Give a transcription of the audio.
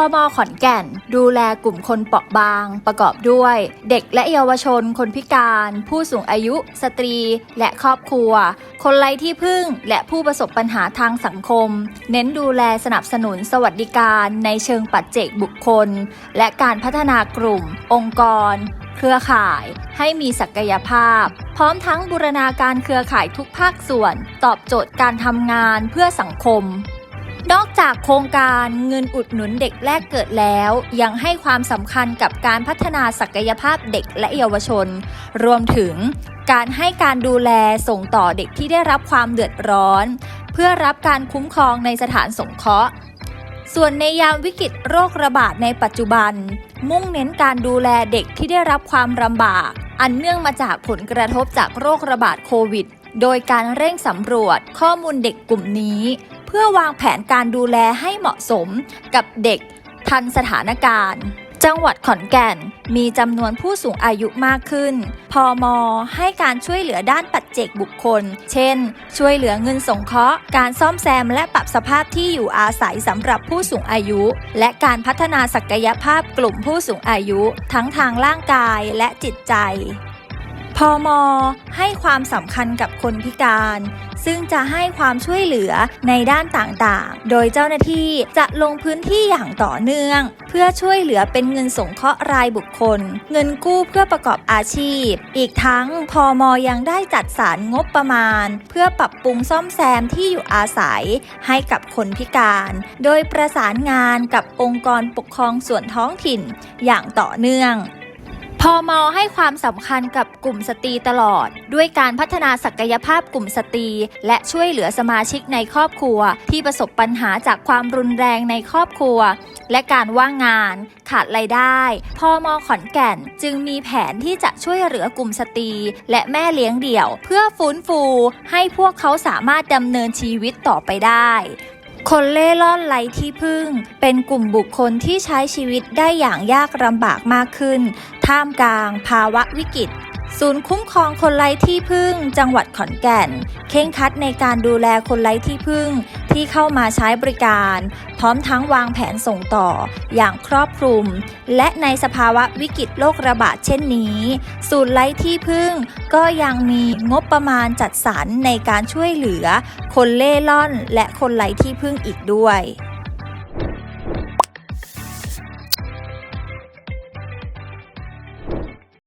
อมอขอนแก่น ดูแลกลุ่มคนเปราะบาง ประกอบด้วย เด็กและเยาวชน คนพิการ ผู้สูงอายุ สตรี และครอบครัว คนไร้ที่พึ่ง และผู้ประสบปัญหาทางสังคม เน้นดูแลสนับสนุนสวัสดิการในเชิงปัจเจกบุคคล และการพัฒนากลุ่ม องค์กร เครือข่าย ให้มีศักยภาพ พร้อมทั้งบูรณาการเครือข่ายทุกภาคส่วน ตอบโจทย์การทำงานเพื่อสังคม นอกจากโครงการเงินอุดหนุนเด็กแรกเกิดแล้ว ยังให้ความสำคัญกับการพัฒนาศักยภาพเด็กและเยาวชน รวมถึงการให้การดูแลส่งต่อเด็กที่ได้รับความเดือดร้อน เพื่อรับการคุ้มครองในสถานสงเคราะห์ ส่วนในยามวิกฤตโรคระบาดในปัจจุบัน มุ่งเน้นการดูแลเด็กที่ได้รับความลำบาก อันเนื่องมาจากผลกระทบจากโรคระบาดโควิด โดยการเร่งสำรวจข้อมูลเด็กกลุ่มนี้ พื่อวางแผนการดูแลให้เหมาะสมกับเด็กทันสถานการณ์ จังหวัดขอนแก่นมีจำนวนผู้สูงอายุมากขึ้น พอมให้การช่วยเหลือด้านปัจเจกบุคคล เช่น ช่วยเหลือเงินสงเคราะห์ การซ่อมแซมและปรับสภาพที่อยู่อาศัยสำหรับผู้สูงอายุ และการพัฒนาศักยภาพกลุ่มผู้สูงอายุ ทั้งทางร่างกายและจิตใจ พอมให้ความสำคัญกับคนพิการ ซึ่งจะให้ความช่วยเหลือในด้านต่างๆ โดยเจ้าหน้าที่จะลงพื้นที่อย่างต่อเนื่อง เพื่อช่วยเหลือเป็นเงินสงเคราะห์รายบุคคล เงินกู้เพื่อประกอบอาชีพ อีกทั้งพอมยังได้จัดสรรงบประมาณ เพื่อปรับปรุงซ่อมแซมที่อยู่อาศัยให้กับคนพิการ โดยประสานงานกับองค์กรปกครองส่วนท้องถิ่นอย่างต่อเนื่อง พอมอให้ความสำคัญกับกลุ่มสตรีตลอด ด้วยการพัฒนาศักยภาพกลุ่มสตรี และช่วยเหลือสมาชิกในครอบครัว ที่ประสบปัญหาจากความรุนแรงในครอบครัว และการว่างงาน ขาดรายได้พอมอขอนแก่นจึงมีแผนที่จะช่วยเหลือกลุ่มสตรี และแม่เลี้ยงเดี่ยว เพื่อฟื้นฟูให้พวกเขาสามารถดำเนินชีวิตต่อไปได้ คนเล่ร่อนไร้ที่พึ่ง เป็นกลุ่มบุคคลที่ใช้ชีวิตได้อย่างยากลำบากมากขึ้น ท่ามกลางภาวะวิกฤต ศูนย์คุ้มครองคนไร้ที่พึ่ง จังหวัดขอนแก่น เข่งคัดในการดูแลคนไร้ที่พึ่งที่เข้ามาใช้บริการ พร้อมทั้งวางแผนส่งต่ออย่างครอบคลุม และในสภาวะวิกฤตโรคระบาดเช่นนี้ ศูนย์ไร้ที่พึ่ง ก็ยังมีงบประมาณจัดสรรในการช่วยเหลือ คนเล่ร่อนและคนไร้ที่พึ่งอีกด้วย